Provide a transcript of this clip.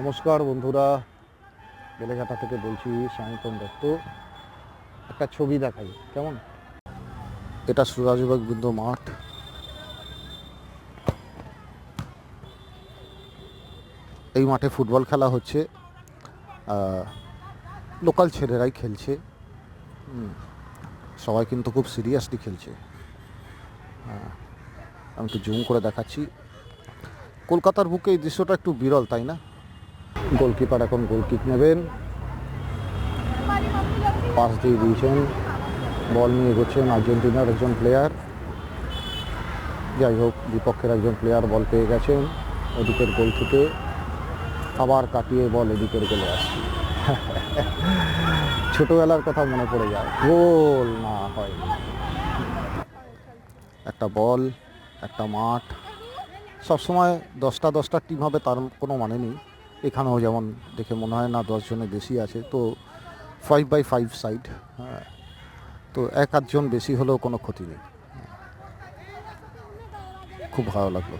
নমস্কার বন্ধুরা, বেলেঘাটা থেকে বলছি সায়ন্তন দত্ত। একটা ছবি দেখাই, কেমন? এটা সুরাজবাগ বিন্দু মাঠ। এই মাঠে ফুটবল খেলা হচ্ছে লোকাল ছেলেরাই খেলছে। সবাই কিন্তু খুব সিরিয়াসলি খেলছে। আমি একটু জুম করে দেখাচ্ছি। কলকাতার বুকে এই দৃশ্যটা একটু বিরল, তাই না? গোলকিপার এখন গোল কিক নেবেন। পাস দিয়ে দিয়েছেন। বল নিয়ে এগোচ্ছেন আর্জেন্টিনার একজন প্লেয়ার যাই হোক, বিপক্ষের একজন প্লেয়ার বল পেয়ে গেছেন ওদিকের গোল থেকে। আবার কাটিয়ে বল এদিকের গোলে আসছে। ছোটবেলার কথা মনে পড়ে যায়। গোল না হয়। একটা বল, একটা মাঠ। সবসময় দশটা দশটা টিম হবে তার কোনো মানে নেই। এখানেও যেমন দেখে মনে হয় না দশজনের বেশি আছে, তো ফাইভ বাই ফাইভ সাইড হ্যাঁ তো এক আধজন বেশি হলেও কোনো ক্ষতি নেই। খুব ভালো লাগল।